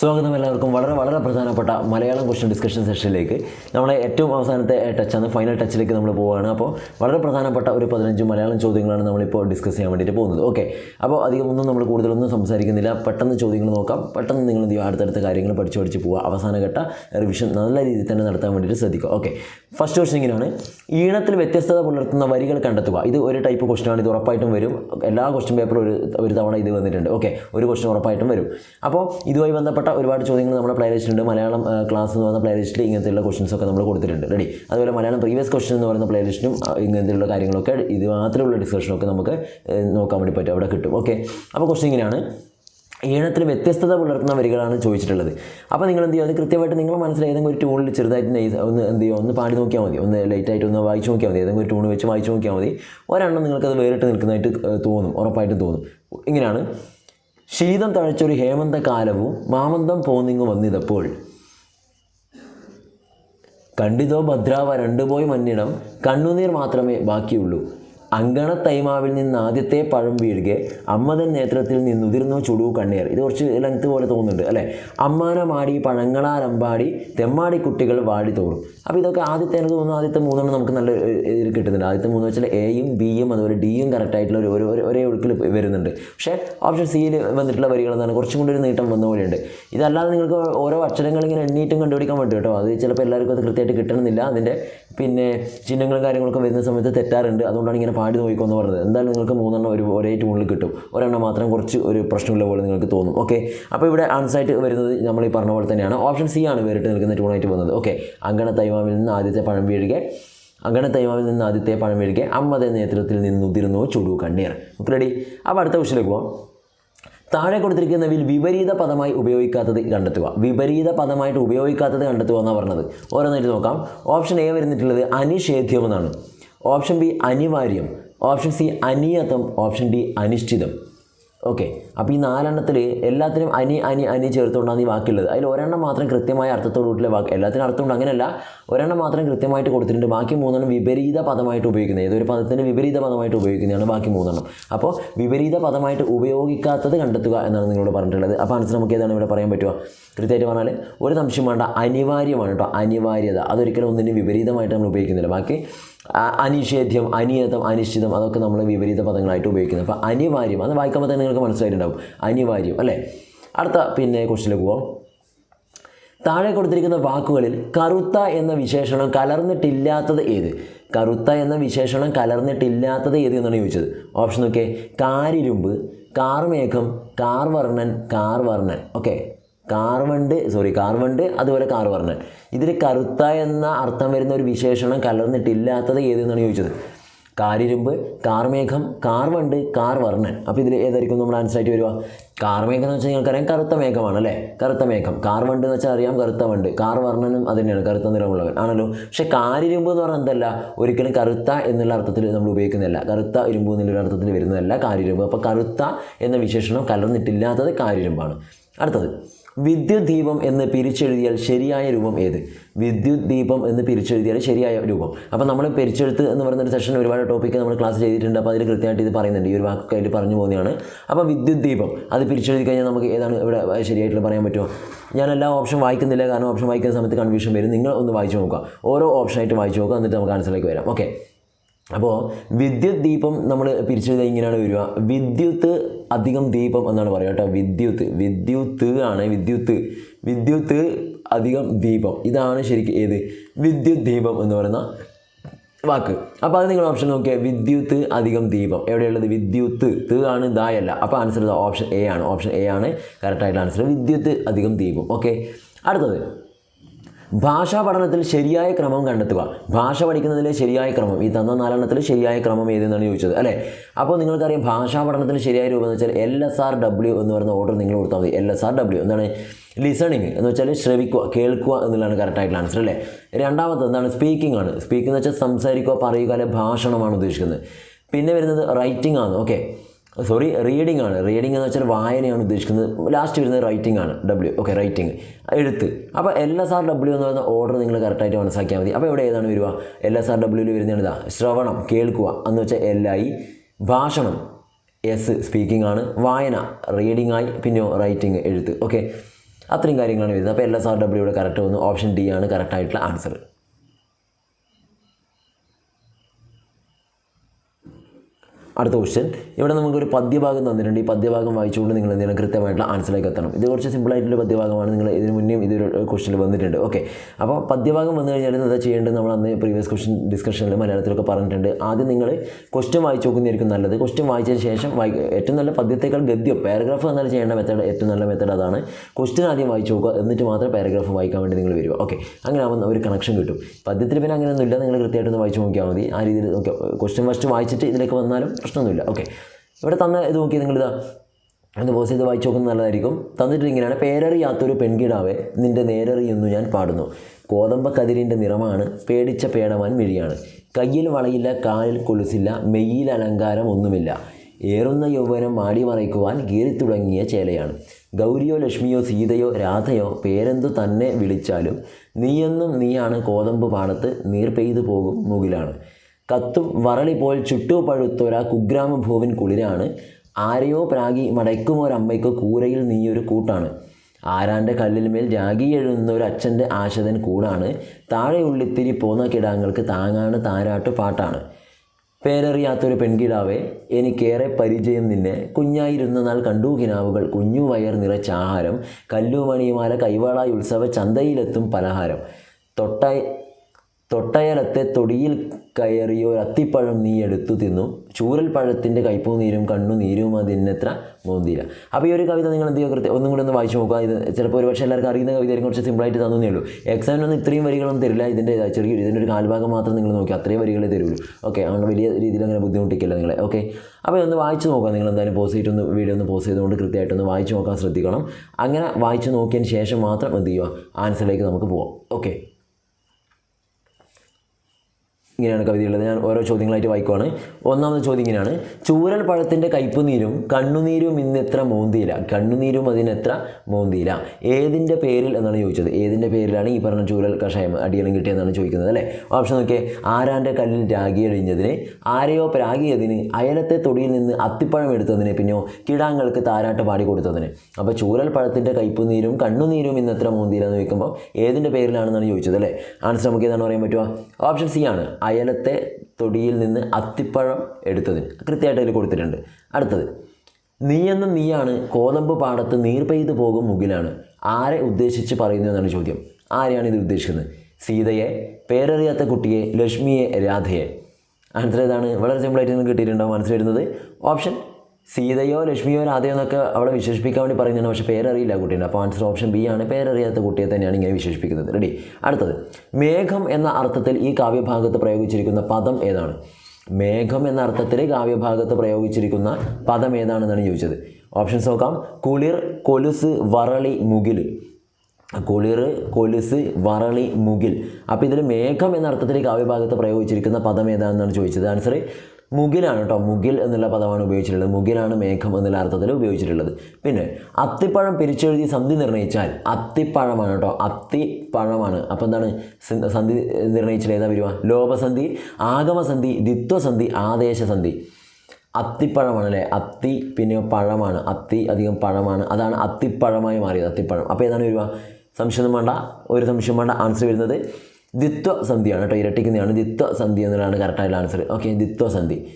സ്വാഗതം എല്ലാവർക്കും. വളരെ വളരെ പ്രധാനപ്പെട്ട മലയാളം ക്വസ്റ്റ്യൻ ഡിസ്കഷൻ സെഷനിലേക്ക് നമ്മളെ ഏറ്റവും അവസാനത്തെ ടച്ചാണ് ഫൈനൽ ടച്ചിലേക്ക് നമ്മൾ പോവുകയാണ്. അപ്പോൾ വളരെ പ്രധാനപ്പെട്ട ഒരു പതിനഞ്ച് മലയാളം ചോദ്യങ്ങളാണ് നമ്മളിപ്പോൾ ഡിസ്കസ് ചെയ്യാൻ വേണ്ടിയിട്ട് പോകുന്നത്. ഓക്കെ അപ്പോൾ അധികമൊന്നും നമ്മൾ കൂടുതലൊന്നും സംസാരിക്കുന്നില്ല. പെട്ടെന്ന് ചോദ്യങ്ങൾ നോക്കാം. പെട്ടെന്ന് നിങ്ങൾ എന്ത് അടുത്തടുത്ത കാര്യങ്ങൾ പഠിച്ചു പഠിച്ച് പോവുക. അവസാനഘട്ട റിവിഷൻ നല്ല രീതിയിൽ തന്നെ നടത്താൻ വേണ്ടിയിട്ട് ശ്രദ്ധിക്കുക. ഓക്കെ ഫസ്റ്റ് ക്വസ്റ്റൻ ഇങ്ങനെയാണ്. ഈണത്തിൽ വ്യത്യസ്തത പുലർത്തുന്ന വരികൾ കണ്ടെത്തുക. ഇത് ഒരു ടൈപ്പ് ക്വസ്റ്റ്യനാണ് ഇത് ഉറപ്പായിട്ടും വരും. എല്ലാ ക്വസ്റ്റ്യൻ പേപ്പറും ഒരു ഒരു തവണ ഇത് വന്നിട്ടുണ്ട്. ഓക്കെ ഒരു ക്വസ്റ്റൻ ഉറപ്പായിട്ടും വരും. അപ്പോൾ ഇതുമായി ബന്ധപ്പെട്ട ഒരുപാട് ചോദ്യങ്ങൾ നമ്മുടെ പ്ലേ ലിസ്റ്റിലുണ്ട് മലയാളം ക്ലാസ് എന്ന് പറയുന്ന പ്ലേ ലിസ്റ്റിൽ ഇങ്ങനത്തെയുള്ള ക്വസ്റ്റൻസ് ഒക്കെ നമ്മൾ കൊടുത്തിട്ടുണ്ട്. റെഡി അതുപോലെ മലയാളം പ്രീവിയസ് ക്വസ്റ്റൻ എന്ന് പറയുന്ന പ്ലേ പ്ലേലിസ്റ്റിലും ഇങ്ങനത്തെയുള്ള കാര്യങ്ങളൊക്കെ ഇത് മാത്രമുള്ള ഡിസ്കഷനൊക്കെ നമുക്ക് നോക്കാൻ വേണ്ടി പറ്റും. അവിടെ കിട്ടും. ഓക്കെ അപ്പോൾ ക്വസ്റ്റൻ ഇങ്ങനെയാണ്. ഈണത്തിൽ വ്യത്യസ്തത പുലർത്തുന്ന വരികളാണ് ചോദിച്ചിട്ടുള്ളത്. അപ്പോൾ നിങ്ങൾ എന്ത് ചെയ്യുക അത് കൃത്യമായിട്ട് നിങ്ങൾ മനസ്സിൽ ഏതെങ്കിലും ഒരു ട്യൂണിൽ ചെറുതായിട്ട് ഒന്ന് എന്ത് ചെയ്യുക ഒന്ന് പാടി നോക്കിയാൽ മതി. ഒന്ന് ലൈറ്റായിട്ട് ഒന്ന് വായിച്ചു നോക്കിയാൽ മതി. ഏതെങ്കിലും ഒരു ട്യൂൺ വെച്ച് വായിച്ചു നോക്കിയാൽ മതി. ഒരെണ്ണം നിങ്ങൾക്കത് വേറിട്ട് നിൽക്കുന്നതായിട്ട് തോന്നും. ഉറപ്പായിട്ടും തോന്നും. ഇങ്ങനെയാണ്. ശീതം തഴച്ചൊരു ഹേമന്ത കാലവും മാമന്തം പോന്നിങ്ങു വന്നിതപ്പോൾ. കണ്ടിതോ ഭദ്രാവ രണ്ടുപോയി മന്നിടം കണ്ണുനീർ മാത്രമേ ബാക്കിയുള്ളൂ. അങ്കണ തൈമാവിൽ നിന്ന് ആദ്യത്തെ പഴം വീഴുകെ അമ്മതൻ നേത്രത്തിൽ നിന്നുതിർന്നു ചുടു കണ്ണീർ. ഇത് കുറച്ച് ലെങ്ത് പോലെ തോന്നുന്നുണ്ട് അല്ലേ? അമ്മാനമാടി പഴങ്ങളാലമ്പാടി തെമ്മാടി കുട്ടികൾ വാടി തോറും. അപ്പോൾ ഇതൊക്കെ ആദ്യത്തെ എനിക്ക് തോന്നുന്നു ആദ്യത്തെ മൂന്നെണ്ണം നമുക്ക് നല്ല ഇതിൽ കിട്ടുന്നുണ്ട്. ആദ്യത്തെ മൂന്ന് വെച്ചാൽ എയും ബിയും അതുപോലെ ഡിയും കറക്റ്റ് ആയിട്ടുള്ള ഒരു ഒരു ഒരു- ഒഴുക്കിൽ വരുന്നുണ്ട്. പക്ഷേ ഓപ്ഷൻ സിയിൽ വന്നിട്ടുള്ള വരികൾ എന്താണ്? കുറച്ചും കൂടി ഒരു നീട്ടം വന്ന പോലെയുണ്ട്. ഇതല്ലാതെ നിങ്ങൾക്ക് ഓരോ അക്ഷരങ്ങൾ ഇങ്ങനെ എണ്ണീറ്റും കണ്ടുപിടിക്കാൻ പറ്റും കേട്ടോ. അത് ചിലപ്പോൾ എല്ലാവർക്കും അത് കൃത്യമായിട്ട് കിട്ടണമെന്നില്ല. അതിന്റെ പിന്നെ ചിഹ്നങ്ങളും കാര്യങ്ങളൊക്കെ വരുന്ന സമയത്ത് തെറ്റാറുണ്ട്. അതുകൊണ്ടാണ് ഇങ്ങനെ പാടി നോക്കിക്കൊന്ന് പറഞ്ഞത്. എന്തായാലും നിങ്ങൾക്ക് മൂന്നെണ്ണം ഒരു ഒരേ ട്യൂണിൽ കിട്ടും. ഒരെണ്ണം മാത്രം കുറച്ച് ഒരു പ്രശ്നമുള്ള പോലെ നിങ്ങൾക്ക് തോന്നും. ഓക്കെ അപ്പോൾ ഇവിടെ ആൻസർ ആയിട്ട് വരുന്നത് നമ്മൾ ഈ പറഞ്ഞ പോലെ തന്നെയാണ്. ഓപ്ഷൻ സി ആണ് വേറിട്ട് നിൽക്കുന്ന ട്യൂണായിട്ട് വന്നത്. ഓക്കെ അങ്കണ തൈമാവിൽ നിന്ന് ആദ്യത്തെ പഴം വീഴുക. അങ്കണ തൈമാവിൽ നിന്ന് ആദ്യത്തെ പഴം വീഴുക. അമ്മതേ നേതൃത്വത്തിൽ നിന്നുതിരുന്നു ചുടു കണ്ണീർ. ഓക്കെ റെഡി അപ്പോൾ അടുത്ത ക്വസ്റ്റിലേക്ക് പോവാം. താഴെ കൊടുത്തിരിക്കുന്നവയിൽ വിപരീത പദമായി ഉപയോഗിക്കാത്തത് കണ്ടെത്തുക. വിപരീത പദമായിട്ട് ഉപയോഗിക്കാത്തത് കണ്ടെത്തുക എന്നാണ് പറഞ്ഞത്. ഓരോന്നായിട്ട് നോക്കാം. ഓപ്ഷൻ എ വരുന്നിട്ടുള്ളത് അനിഷേധ്യം എന്നാണ്. ഓപ്ഷൻ ബി അനിവാര്യം. ഓപ്ഷൻ സി അനിയതം. ഓപ്ഷൻ ഡി അനിശ്ചിതം. ഓക്കെ അപ്പോൾ ഈ നാലെണ്ണത്തിൽ എല്ലാത്തിനും അനി അനി അനി ചേർത്തുകൊണ്ടാണ് ഈ വാക്കുള്ളത് അതിൽ ഒരെണ്ണം മാത്രം കൃത്യമായ അർത്ഥത്തോടുകൂടിയുള്ള വാക്ക് എല്ലാത്തിനും അർത്ഥമുണ്ട്. അങ്ങനെയല്ല ഒരെണ്ണം മാത്രം കൃത്യമായിട്ട് കൊടുത്തിട്ടുണ്ട്. ബാക്കി മൂന്നെണ്ണം വിപരീത പദമായിട്ട് ഉപയോഗിക്കുന്നത്. ഏതൊരു പദത്തിന് വിപരീത പദമായിട്ട് ഉപയോഗിക്കുന്നതാണ് ബാക്കി മൂന്നെണ്ണം. അപ്പോൾ വിപരീത പദമായിട്ട് ഉപയോഗിക്കാത്തത് കണ്ടെത്തുക എന്നാണ് നിങ്ങളോട് പറഞ്ഞിട്ടുള്ളത്. അപ്പോൾ ആൻസർ നമുക്ക് ഏതാണ് ഇവിടെ പറയാൻ പറ്റുക? കൃത്യമായിട്ട് പറഞ്ഞാൽ ഒരു സംശയം വേണ്ട അനിവാര്യമാണ് കേട്ടോ. അനിവാര്യത. അതൊരിക്കലും ഒന്നിനും വിപരീതമായിട്ട് നമ്മൾ ഉപയോഗിക്കുന്നില്ല. ബാക്കി അനിഷേധ്യം അനിയതം അനിശ്ചിതം അതൊക്കെ നമ്മൾ വിപരീത പദങ്ങളായിട്ട് ഉപയോഗിക്കുന്നത്. അപ്പോൾ അനിവാര്യം അത് വായിക്കുമ്പോൾ തന്നെ നിങ്ങൾക്ക് മനസ്സിലായിട്ടുണ്ടാവും. അനിവാര്യം അല്ലേ? അടുത്ത പിന്നെ ക്വസ്റ്റിലേക്ക് പോകാം താഴെ കൊടുത്തിരിക്കുന്ന വാക്കുകളിൽ കറുത്ത എന്ന വിശേഷണം കലർന്നിട്ടില്ലാത്തത് ഏത്? കറുത്ത എന്ന വിശേഷണം കലർന്നിട്ടില്ലാത്തത് ഏത് എന്നാണ് ചോദിച്ചത്? ഓപ്ഷൻ നോക്കിയേ. കാരിരുമ്പ് കാർമേഘം കാർവർണൻ കാർവർണൻ. ഓക്കെ കാർവണ്ട് സോറി കാർവണ്ട് അതുപോലെ കാർവർണൻ ഇതിൽ കറുത്ത എന്ന അർത്ഥം വരുന്ന ഒരു വിശേഷണം കലർന്നിട്ടില്ലാത്തത് ഏതെന്നാണ് ചോദിച്ചത്? കാരിരുമ്പ് കാർമേഘം കാർവണ്ട് കാർവർണൻ അപ്പോൾ ഇതിൽ ഏതായിരിക്കും നമ്മൾ ആൻസർ ആയിട്ട് വരിക? കാർമേഘം എന്ന് വെച്ചാൽ നിങ്ങൾക്കറിയാം കറുത്ത മേഘമാണ് അല്ലേ? കറുത്ത മേഘം. കാർവണ്ട് എന്ന് വെച്ചാൽ അറിയാം കറുത്ത വണ്ട്. കാർവർണനും അത് തന്നെയാണ് കറുത്ത നിറമുള്ളവൻ. ആണല്ലോ? പക്ഷേ കാരിരുമ്പ് എന്ന് പറഞ്ഞാൽ എന്തല്ല? ഒരിക്കലും കറുത്ത എന്നുള്ള അർത്ഥത്തിൽ നമ്മൾ ഉപയോഗിക്കുന്നില്ല കറുത്ത ഇരുമ്പ് എന്നുള്ള അർത്ഥത്തിൽ വരുന്നതല്ല കാരിരുമ്പ്. അപ്പോൾ കറുത്ത എന്ന വിശേഷണം കലർന്നിട്ടില്ലാത്തത് കാരിരുമ്പാണ്. അടുത്തത്. വിദ്യുത് ദീപം എന്ന് പിരിച്ചെഴുതിയാൽ ശരിയായ രൂപം ഏത്? വിദ്യുത് ദീപം എന്ന് പിരിച്ചെഴുതിയാൽ ശരിയായ രൂപം. അപ്പോൾ നമ്മൾ പിരിച്ചെഴുത്ത് എന്ന് പറയുന്ന ഒരു സെഷൻ ഒരുപാട് ടോപ്പിക്ക് നമ്മൾ ക്ലാസ് ചെയ്തിട്ടുണ്ട്. അപ്പോൾ അതിൽ കൃത്യമായിട്ട് ഇത് പറയുന്നുണ്ട്. ഈ ഒരു വാക്കൊക്കെ അതിൽ പറഞ്ഞു പോകുന്നതാണ്. അപ്പോൾ വിദ്യുത് ദീപം അത് പിരിച്ചെഴുതി കഴിഞ്ഞാൽ നമുക്ക് ഏതാണ് ഇവിടെ ശരിയായിട്ട് പറയാൻ പറ്റുമോ? ഞാൻ എല്ലാ ഓപ്ഷൻ വായിക്കുന്നില്ല. കാരണം ഓപ്ഷൻ വായിക്കുന്ന സമയത്ത് കൺഫ്യൂഷൻ വരും. നിങ്ങൾ ഒന്ന് വായിച്ചു നോക്കുക. ഓരോ ഓപ്ഷനായിട്ട് വായിച്ചു നോക്കുക. എന്നിട്ട് നമുക്ക് ആൻസറിലേക്ക് വരാം. ഓക്കെ അപ്പോൾ വിദ്യുത് ദീപം നമ്മൾ പിരിച്ചെഴുതാൻ ഇങ്ങനെയാണ് വരിക. വിദ്യുത്ത് അധികം ദീപം എന്നാണ് പറയുക കേട്ടോ. വിദ്യുത്ത്. വിദ്യുത്ത് ആണ് വിദ്യുത്ത്. വിദ്യുത്ത് അധികം ദീപം. ഇതാണ് ശരിക്കും ഏത്? വിദ്യുത് ദീപം എന്ന് പറയുന്ന വാക്ക്. അപ്പോൾ അത് നിങ്ങൾ ഓപ്ഷൻ നോക്കിയാൽ വിദ്യുത്ത് അധികം ദീപം. എവിടെയുള്ളത്? വിദ്യുത്ത്. ത് ആണ് ദായല്ല. അപ്പോൾ ആൻസർ ഓപ്ഷൻ എ ആണ്. ഓപ്ഷൻ എ ആണ് കറക്റ്റായിട്ടുള്ള ആൻസർ വിദ്യുത്ത് അധികം ദീപം. ഓക്കെ അടുത്തത്. ഭാഷാ പഠനത്തിൽ ശരിയായ ക്രമം കണ്ടെത്തുക. ഭാഷ പഠിക്കുന്നതിലെ ശരിയായ ക്രമം. ഈ തന്ന നാലെണ്ണത്തിൽ ശരിയായ ക്രമം ഏതെന്നാണ് ചോദിച്ചത് അല്ലേ? അപ്പോൾ നിങ്ങൾക്കറിയാം ഭാഷാ പഠനത്തിൽ ശരിയായ രൂപം എന്ന് വെച്ചാൽ എൽ എസ് ആർ ഡബ്ല്യു എന്ന് പറയുന്ന ഓർഡർ നിങ്ങൾ കൊടുത്താൽ മതി. എൽ എസ് ആർ ഡബ്ല്യു എന്താണ്? ലിസണിങ് എന്ന് വെച്ചാൽ ശ്രവിക്കുക കേൾക്കുക എന്നുള്ളതാണ് കറക്റ്റായിട്ടുള്ള ആൻസർ അല്ലേ? രണ്ടാമത്തെ എന്താണ്? സ്പീക്കിംഗ് ആണ്. സ്പീക്കിംഗ് എന്ന് വെച്ചാൽ സംസാരിക്കുക പറയുക അല്ലെ? ഭാഷണമാണ് ഉദ്ദേശിക്കുന്നത്. പിന്നെ വരുന്നത് റൈറ്റിംഗ് ആണ്. ഓക്കെ സോറി റീഡിംഗ് ആണ്. റീഡിംഗ് എന്ന് വെച്ചാൽ വായനയാണ് ഉദ്ദേശിക്കുന്നത്. ലാസ്റ്റ് വരുന്നത് റൈറ്റിംഗ് ആണ്. ഡബ്ല്യു ഓക്കെ റൈറ്റിംഗ് എഴുത്ത്. അപ്പോൾ എൽ എസ് ആർ ഡബ്ല്യു എന്ന് പറയുന്ന ഓർഡർ നിങ്ങൾ കറക്റ്റായിട്ട് മനസ്സിലാക്കിയാൽ മതി. അപ്പോൾ ഇവിടെ ഏതാണ് വരിക? എൽ എസ് ആർ ഡബ്ല്യൂവിൽ വരുന്നതാണ് ഇതാ ശ്രവണം കേൾക്കുക എന്ന് വെച്ചാൽ എല്ലായി ഭാഷണം എസ് സ്പീക്കിംഗ് ആണ് വായന റീഡിംഗ് ആയി പിന്നെയോ റൈറ്റിംഗ് എഴുത്ത്. ഓക്കെ അത്രയും കാര്യങ്ങളാണ് വരുന്നത്. അപ്പോൾ എൽ എസ് ആർ ഡബ്ല്യൂയുടെ കറക്റ്റ് വന്നു. ഓപ്ഷൻ ഡി ആണ് കറക്റ്റായിട്ടുള്ള ആൻസർ അടുത്ത ക്വസ്റ്റ്യൻ ഇവിടെ നമുക്കൊരു പദ്യഭാഗം തന്നിട്ടുണ്ട്. ഈ പദ്യഭാഗം വായിച്ചുകൊണ്ട് നിങ്ങൾ എന്തെങ്കിലും കൃത്യമായിട്ടുള്ള ആൻസറിലേക്ക് എത്തണം. ഇത് കുറച്ച് സിമ്പിൾ ആയിട്ടുള്ള പദ്യഭാഗമാണ്. നിങ്ങൾ ഇതിന് മുന്നേ ഇതൊരു ക്വസ്റ്റ്യൻ വന്നിട്ടുണ്ട്. ഓക്കെ അപ്പോൾ പദ്യഭാഗം വന്നു കഴിഞ്ഞാൽ എന്താ ചെയ്യേണ്ടത്? നമ്മൾ അന്ന് പ്രീവിയസ് ക്വസ്റ്റ്യൻ ഡിസ്കഷനിൽ മലയാളത്തിലൊക്കെ പറഞ്ഞിട്ടുണ്ട്. ആദ്യം നിങ്ങൾ ക്വസ്റ്റ്യൻ വായിച്ചു നോക്കുന്നതായിരിക്കും നല്ലത്. ക്വസ്റ്റ്യൻ വായിച്ചതിന് ശേഷം വായി ഏറ്റവും നല്ല പദ്യത്തേക്കാൾ ഗദ്യം പാരഗ്രാഫ് എന്നാൽ ചെയ്യേണ്ട മെത്തേഡ് ഏറ്റവും നല്ല മെത്തേഡ് അതാണ്. ക്വസ്റ്റ്യൻ ആദ്യം വായിച്ചു നോക്കുക. എന്നിട്ട് മാത്രം പാരഗ്രാഫ് വായിക്കാൻ വേണ്ടി നിങ്ങൾ വരിക. ഓക്കെ അങ്ങനെ ആവുന്ന ഒരു കണക്ഷൻ കിട്ടും. പദ്യത്തിൽ പിന്നെ അങ്ങനെയൊന്നുമില്ല നിങ്ങൾ കൃത്യമായിട്ടൊന്ന് വായിച്ച് നോക്കിയാൽ മതി. ആ രീതിയിൽ ഓക്കെ ക്വസ്റ്റ്യൻ ഫസ്റ്റ് വായിച്ചിട്ട് ഇതിലേക്ക് വന്നാലും പ്രശ്നമൊന്നുമില്ല. ഓക്കെ ഇവിടെ തന്ന ഇത് നോക്കി നിങ്ങളിതാ. ഒന്ന് പോസ് ചെയ്ത് വായിച്ചു നോക്കുന്നത് നല്ലതായിരിക്കും. തന്നിട്ട് ഇങ്ങനെയാണ്. പേരറിയാത്തൊരു പെൺകിടാവെ നിന്റെ നേരറിയുന്നു ഞാൻ പാടുന്നു. കോതമ്പ കതിരിന്റെ നിറമാണ്. പേടിച്ച പേടമാൻ മിഴിയാണ്. കയ്യിൽ വളയില്ല കാലിൽ കൊലുസില്ല മെയ്യിൽ അലങ്കാരം ഒന്നുമില്ല. ഏറുന്ന യൗവനം മാടി മറയ്ക്കുവാൻ കീറിത്തുടങ്ങിയ ചേലയാണ്. ഗൗരിയോ ലക്ഷ്മിയോ സീതയോ രാധയോ പേരെന്തു തന്നെ വിളിച്ചാലും നീയെന്നും നീയാണ് കോതമ്പ് പാടത്ത് നീർ പെയ്തു പോകും മുകിലാണ്. കത്തും വറളി പോൽ ചുട്ടുപഴുത്തൊരാ കുഗ്രാമ ഭൂവിൻ കുളിരാണ് ആരെയോ പ്രാഗി മടയ്ക്കുമൊരമ്മയ്ക്കോ കൂരയിൽ നീയൊരു കൂട്ടാണ്. ആരാന്റെ കല്ലിന്മേൽ രാഗി എഴുതുന്ന ഒരു അച്ഛന്റെ ആശതൻ കൂടാണ്. താഴെ ഉള്ളിത്തിരി പോന്ന കിടാങ്ങൾക്ക് താങ്ങാണ് താരാട്ട് പാട്ടാണ്. പേരറിയാത്തൊരു പെൺകിടാവെ എനിക്കേറെ പരിചയം നിന്നെ. കുഞ്ഞായിരുന്ന നാൾ കണ്ടു കിനാവുകൾ കുഞ്ഞു വയർ നിറച്ച ആഹാരം. കല്ലുമണിയുമാല കൈവാളായി ഉത്സവ ചന്തയിലെത്തും പലഹാരം. തൊട്ടായി തൊട്ടയലത്തെ തൊടിയിൽ കയറിയോ അത്തിപ്പഴം നീ എടുത്തു തിന്നു. ചൂരൽ പഴത്തിന്റെ കയ്പൂ നീരും കണ്ണു നീരും അതിനെത്ര മോന്തിയില്ല അപ്പോൾ ഈ ഒരു കവിത നിങ്ങൾ എന്ത് കൃത്യം ഒന്നും കൂടി ഒന്ന് വായിച്ചു നോക്കുക. ഇത് ചിലപ്പോൾ ഒരുപക്ഷെ എല്ലാവർക്കും അറിയുന്ന കവിത കുറച്ച് സിമ്പിളായിട്ട് തന്നേ ഉള്ളൂ. എക്സാമിനൊന്നും ഇത്രയും വരികളൊന്നും തരില്ല. ഇതിന്റെ ചെറിയൊരു ഇതിന്റെ ഒരു കാൽഭാഗം മാത്രം നിങ്ങൾ നോക്കി. അത്രയും വരികളെ തരുള്ളൂ. ഓക്കെ അങ്ങനെ വലിയ രീതിയിൽ അങ്ങനെ ബുദ്ധിമുട്ടിക്കില്ല നിങ്ങളെ. ഓക്കെ അപ്പോൾ ഒന്ന് വായിച്ചു നോക്കുക. നിങ്ങൾ എന്തായാലും പോസ് ചെയ്തിട്ടൊന്ന് വീഡിയോ ഒന്ന് പോസ് ചെയ്തുകൊണ്ട് കൃത്യമായിട്ടൊന്ന് വായിച്ചു നോക്കാൻ ശ്രദ്ധിക്കണം. അങ്ങനെ വായിച്ചു നോക്കിയതിന് ശേഷം മാത്രം എന്ത് ചെയ്യുക ആൻസറിലേക്ക് നമുക്ക് പോവാം. ഓക്കെ ഇങ്ങനെയാണ് കവിതയുള്ളത്. ഞാൻ ഓരോ ചോദ്യങ്ങളായിട്ട് വായിക്കുവാണ്. ഒന്നാമത്തെ ചോദ്യം ഇങ്ങനെയാണ്. ചൂരൽ പഴത്തിന്റെ കയ്പുനീരും കണ്ണുനീരും ഇന്നെത്ര മോന്തിയില്ല കണ്ണുനീരും അതിനെത്ര മോന്തിയില്ല ഏതിന്റെ പേരിൽ എന്നാണ് ചോദിച്ചത്. ഏതിന്റെ പേരിലാണ് ഈ പറഞ്ഞ ചൂരൽ കഷായം അടിയണം കിട്ടിയതെന്നാണ് ചോദിക്കുന്നത് അല്ലേ? ഓപ്ഷൻ നോക്കിയേ. ആരാന്റെ കല്ലിൽ രാഗി അഴിഞ്ഞതിന് ആരെയോ പ്രാഗിയതിന് അയലത്തെ തൊടിയിൽ നിന്ന് അത്തിപ്പഴം എടുത്തതിന് പിന്നെയോ കിടാങ്ങൾക്ക് താരാട്ട് പാടി കൊടുത്തതിന്. അപ്പോൾ ചൂരൽ പഴത്തിന്റെ കയ്പുനീരും കണ്ണുനീരും ഇന്നെത്ര മോന്തിയില്ല എന്ന് ചോദിക്കുമ്പോൾ ഏതിന്റെ പേരിലാണെന്നാണ് ചോദിച്ചത് അല്ലേ? ആൻസർ നമുക്ക് ഏതാണ് പറയാൻ പറ്റുക? ഓപ്ഷൻ സി ആണ്. അയലത്തെ തൊടിയിൽ നിന്ന് അത്തിപ്പഴം എടുത്തതിന്. കൃത്യമായിട്ട് അതിൽ കൊടുത്തിട്ടുണ്ട്. അടുത്തത് നീ എന്ന നീയാണ് കോതമ്പ് പാടത്ത് നീർ പെയ്തു പോകും മുകിലാണ്. ആരെ ഉദ്ദേശിച്ച് പറയുന്നതെന്നാണ് ചോദ്യം. ആരെയാണ് ഇത് ഉദ്ദേശിക്കുന്നത്? സീതയെ പേരറിയാത്ത കുട്ടിയെ ലക്ഷ്മിയെ രാധയെ. ആൻസർ ഏതാണ്? വളരെ സിമ്പിളായിട്ട് നിങ്ങൾക്ക് കിട്ടിയിട്ടുണ്ടാവും ആൻസർ ഓപ്ഷൻ സീതയോ ലക്ഷ്മിയോ രാധയോ എന്നൊക്കെ അവിടെ വിശേഷിപ്പിക്കാൻ വേണ്ടി പറയുന്നതാണ്. പക്ഷേ പേരറിയില്ല കുട്ടീനെ. അപ്പോൾ ആൻസർ ഓപ്ഷൻ ബി ആണ്. പേരറിയാത്ത കുട്ടിയെ തന്നെയാണ് ഇങ്ങനെ വിശേഷിപ്പിക്കുന്നത്. റെഡി അടുത്തത്. മേഘം എന്ന അർത്ഥത്തിൽ ഈ കാവ്യഭാഗത്ത് പ്രയോഗിച്ചിരിക്കുന്ന പദം ഏതാണ്? മേഘം എന്ന അർത്ഥത്തിൽ കാവ്യഭാഗത്ത് പ്രയോഗിച്ചിരിക്കുന്ന പദം ഏതാണെന്നാണ് ചോദിച്ചത്. ഓപ്ഷൻസ് നോക്കാം. കുളിർ കൊലുസ് വറളി മുകിൽ. കുളിർ കൊലുസ് വറളി മുകിൽ. അപ്പോൾ ഇതിൽ മേഘം എന്ന അർത്ഥത്തിൽ കാവ്യഭാഗത്ത് പ്രയോഗിച്ചിരിക്കുന്ന പദം ഏതാണെന്നാണ് ചോദിച്ചത്. ആൻസർ മുകിലാണ് കേട്ടോ മുകിൽ എന്നുള്ള പദമാണ് ഉപയോഗിച്ചിട്ടുള്ളത്. മുകിലാണ് മേഘം എന്നുള്ള അർത്ഥത്തിൽ ഉപയോഗിച്ചിട്ടുള്ളത്. പിന്നെ അത്തിപ്പഴം പിരിച്ചെഴുതി സന്ധി നിർണയിച്ചാൽ അത്തിപ്പഴമാണ് കേട്ടോ അത്തിപ്പഴമാണ്. അപ്പോൾ എന്താണ്? സന്ധി നിർണയിച്ചാൽ ഏതാ വരുക? ലോപസന്ധി ആഗമസന്ധി ദ്വിത്വസന്ധി ആദേശസന്ധി. അത്തിപ്പഴമാണ് അല്ലേ? അത്തി പിന്നെ പഴമാണ്. അത്തി അധികം പഴമാണ്. അതാണ് അത്തിപ്പഴമായി മാറിയത് അത്തിപ്പഴം. അപ്പോൾ ഏതാണ് വരുവാ സംശയം വേണ്ട. ഒരു സംശയം വേണ്ട. ആൻസർ വരുന്നത് ദ്വിത്വ സന്ധിയാണ് കേട്ടോ ഇരട്ടിക്കുന്നതാണ് ദ്വിത്വ സന്ധി എന്നുള്ളതാണ് കറക്റ്റായിട്ടുള്ള ആൻസർ ഓക്കെ ദ്വിത്വ സന്ധി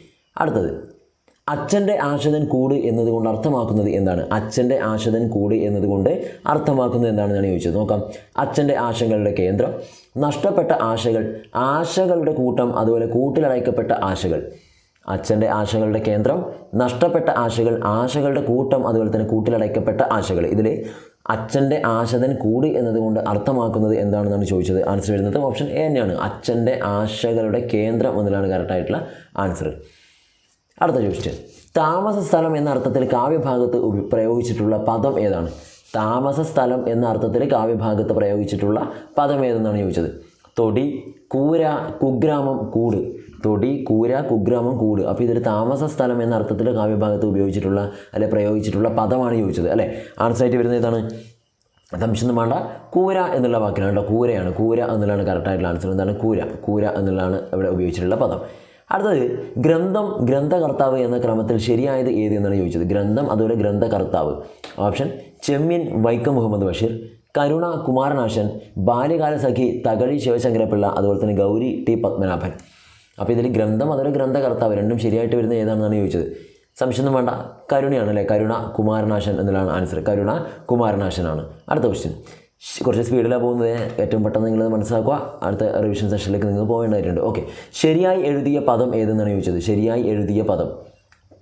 അടുത്തത്. അച്ഛന്റെ ആശതൻ കൂട് എന്നതുകൊണ്ട് അർത്ഥമാക്കുന്നത് എന്താണ്? അച്ഛന്റെ ആശതൻ കൂട് എന്നതുകൊണ്ട് അർത്ഥമാക്കുന്നത് എന്താണെന്നാണ് ചോദിച്ചത് നോക്കാം. അച്ഛന്റെ ആശകളുടെ കേന്ദ്രം. നഷ്ടപ്പെട്ട ആശകൾ ആശകളുടെ കൂട്ടം അതുപോലെ കൂട്ടിലടയ്ക്കപ്പെട്ട ആശകൾ. അച്ഛന്റെ ആശകളുടെ കേന്ദ്രം. നഷ്ടപ്പെട്ട ആശകൾ. ആശകളുടെ കൂട്ടം അതുപോലെ തന്നെ കൂട്ടിലടയ്ക്കപ്പെട്ട ആശകൾ. ഇതിൽ അച്ഛന്റെ ആശതൻ കൂടി എന്നതുകൊണ്ട് അർത്ഥമാക്കുന്നത് എന്താണെന്നാണ് ചോദിച്ചത്? ആൻസർ വരുന്നത് ഓപ്ഷൻ എ തന്നെയാണ് അച്ഛന്റെ ആശകളുടെ കേന്ദ്രം എന്നതിലാണ് കറക്റ്റായിട്ടുള്ള ആൻസർ അടുത്ത ക്വസ്റ്റ്യൻ താമസ സ്ഥലം എന്ന അർത്ഥത്തിൽ കാവ്യഭാഗത്ത് പ്രയോഗിച്ചിട്ടുള്ള പദം ഏതാണ്? താമസ സ്ഥലം എന്ന അർത്ഥത്തിൽ കാവ്യഭാഗത്ത് പ്രയോഗിച്ചിട്ടുള്ള പദം ഏതെന്നാണ് ചോദിച്ചത്? തൊടി കൂര കുഗ്രാമം കൂട്. തൊടി കൂര കുഗ്രാമം കൂട്. അപ്പോൾ ഇതൊരു താമസ സ്ഥലം എന്ന അർത്ഥത്തിൽ കാവ്യഭാഗത്ത് ഉപയോഗിച്ചിട്ടുള്ള അല്ലെ പ്രയോഗിച്ചിട്ടുള്ള പദമാണ് ചോദിച്ചത് അല്ലേ? ആൻസറായിട്ട് വരുന്നത് ഏതാണ്? സംശയം വേണ്ട. കൂര എന്നുള്ള വാക്കിനാണ് കേട്ടോ. കൂരയാണ്. കൂര എന്നുള്ളതാണ് കറക്റ്റായിട്ടുള്ള ആൻസർ എന്താണ്? കൂര. കൂര എന്നുള്ളതാണ് ഇവിടെ ഉപയോഗിച്ചിട്ടുള്ള പദം. അടുത്തത് ഗ്രന്ഥം ഗ്രന്ഥകർത്താവ് എന്ന ക്രമത്തിൽ ശരിയായത് ഏത് എന്നാണ് ചോദിച്ചത്. ഗ്രന്ഥം അതുപോലെ ഗ്രന്ഥകർത്താവ്. ഓപ്ഷൻ ചെമ്മീൻ വൈക്കം മുഹമ്മദ് ബഷീർ കരുണ കുമാരനാശൻ ബാല്യകാല സഖി തകഴി ശിവശങ്കരപ്പിള്ള അതുപോലെ തന്നെ ഗൗരി ടി പത്മനാഭൻ. അപ്പോൾ ഇതിൽ ഗ്രന്ഥം അതൊരു ഗ്രന്ഥകർത്താവ് രണ്ടും ശരിയായിട്ട് വരുന്നത് ഏതാണെന്നാണ് ചോദിച്ചത്. സംശയമൊന്നും വേണ്ട. കരുണയാണ് അല്ലേ? കരുണ കുമാരനാശൻ എന്നുള്ളതാണ് ആൻസർ കരുണ കുമാരനാശനാണ്. അടുത്ത ക്വസ്റ്റ്യൻ കുറച്ച് സ്പീഡിലാണ് പോകുന്നത്. ഏറ്റവും പെട്ടെന്ന് നിങ്ങൾ മനസ്സിലാക്കുക. അടുത്ത റിവിഷൻ സെഷനിലേക്ക് നിങ്ങൾ പോകേണ്ടതായിട്ടുണ്ട്. ഓക്കെ ശരിയായി എഴുതിയ പദം ഏതെന്നാണ് ചോദിച്ചത്? ശരിയായി എഴുതിയ പദം.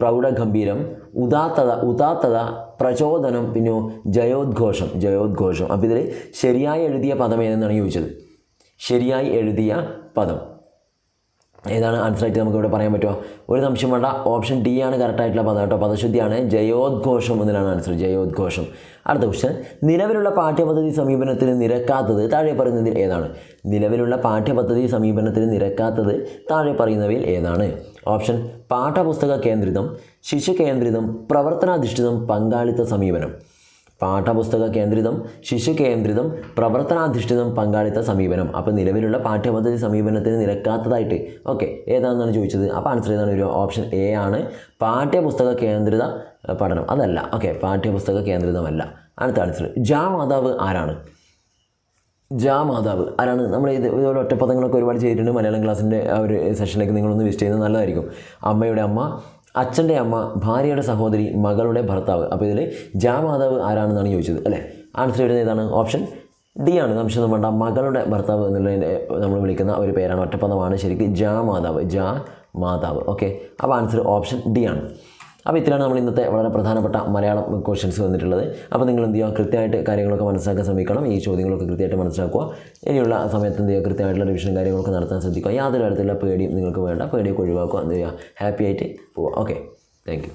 പ്രൗഢഗംഭീരം ഉദാത്തത ഉദാത്തത പ്രചോദനം പിന്നെ ജയോദ്ഘോഷം ജയോദ്ഘോഷം. അപ്പോൾ ഇതിൽ ശരിയായി എഴുതിയ പദം ഏതെന്നാണ് ചോദിച്ചത്? ശരിയായി എഴുതിയ പദം. ഏതാണ് ആൻസർ ആയിട്ട് നമുക്ക് ഇവിടെ പറയാൻ പറ്റുമോ ഒരു സംശയം വേണ്ട. ഓപ്ഷൻ ഡി ആണ് കറക്റ്റായിട്ടുള്ള പദം കേട്ടോ. പദശുദ്ധിയാണ്. ജയോദ്ഘോഷം എന്നതിലാണ് ആൻസർ ജയോദ്ഘോഷം. അടുത്ത ക്വസ്റ്റ്യൻ നിലവിലുള്ള പാഠ്യപദ്ധതി സമീപനത്തിന് നിരക്കാത്തത് താഴെ പറയുന്നതിൽ ഏതാണ്? നിലവിലുള്ള പാഠ്യപദ്ധതി സമീപനത്തിന് നിരക്കാത്തത് താഴെ പറയുന്നവയിൽ ഏതാണ്? ഓപ്ഷൻ പാഠപുസ്തക കേന്ദ്രിതം ശിശു കേന്ദ്രിതം പ്രവർത്തനാധിഷ്ഠിതം പങ്കാളിത്ത സമീപനം. പാഠപുസ്തക കേന്ദ്രിതം ശിശു കേന്ദ്രിതം പ്രവർത്തനാധിഷ്ഠിതം പങ്കാളിത്ത സമീപനം. അപ്പോൾ നിലവിലുള്ള പാഠ്യപദ്ധതി സമീപനത്തിന് നിരക്കാത്തതായിട്ട്. ഓക്കെ ഏതാണെന്നാണ് ചോദിച്ചത്? അപ്പോൾ ആൻസർ ഏതാണ് ഒരു ഓപ്ഷൻ എ ആണ് പാഠ്യപുസ്തക കേന്ദ്രിത പഠനം. അതല്ല. ഓക്കെ പാഠ്യപുസ്തക കേന്ദ്രിതമല്ല. അടുത്ത ആൻസർ ജാ മാതാവ് ആരാണ്? ജാ മാതാവ് ആരാണ്? നമ്മൾ ഇത് ഇതുപോലെ ഒറ്റപ്പദങ്ങളൊക്കെ ഒരുപാട് ചെയ്തിട്ടുണ്ട്. മലയാളം ക്ലാസ്സിന്റെ ആ ഒരു സെഷനിലേക്ക് നിങ്ങളൊന്ന് വിസിറ്റ് ചെയ്യുന്നത് നല്ലതായിരിക്കും. അമ്മയുടെ അമ്മ അച്ഛന്റെ അമ്മ ഭാര്യയുടെ സഹോദരി മകളുടെ ഭർത്താവ്. അപ്പോൾ ഇതിൽ ജാ മാതാവ് ആരാണെന്നാണ് ചോദിച്ചത് അല്ലേ? ആൻസർ വരുന്നത് ഏതാണ്? ഓപ്ഷൻ ഡി ആണ്. സംശയം വേണ്ട. മകളുടെ ഭർത്താവ് എന്നുള്ളതിന്റെ നമ്മൾ വിളിക്കുന്ന ഒരു പേരാണ്. ഒറ്റപ്പദമാണ് ശരിക്കും ജാ മാതാവ് ജാ മാതാവ്. ഓക്കെ അപ്പോൾ ആൻസർ ഓപ്ഷൻ ഡി ആണ്. അപ്പോൾ ഇത്രയാണ് നമ്മൾ ഇന്നത്തെ വളരെ പ്രധാനപ്പെട്ട മലയാളം ക്വസ്റ്റ്യൻസ് വന്നിട്ടുള്ളത്. അപ്പോൾ നിങ്ങൾ എന്ത് ചെയ്യുക? കൃത്യമായിട്ട് കാര്യങ്ങളൊക്കെ മനസ്സിലാക്കാൻ ശ്രമിക്കണം. ഈ ചോദ്യങ്ങളൊക്കെ കൃത്യമായിട്ട് മനസ്സിലാക്കുക. ഇനിയുള്ള സമയത്ത് എന്ത് ചെയ്യുക? കൃത്യമായിട്ടുള്ള റിവിഷനും കാര്യങ്ങളൊക്കെ നടത്താൻ ശ്രദ്ധിക്കുക. യാതൊരു തരത്തിലുള്ള പേടിയും നിങ്ങൾക്ക് വേണ്ട. പേടിയൊക്കെ ഒഴിവാക്കുക. എന്ത് ചെയ്യുക? ഹാപ്പി ആയിട്ട് പോവുക. Okay thank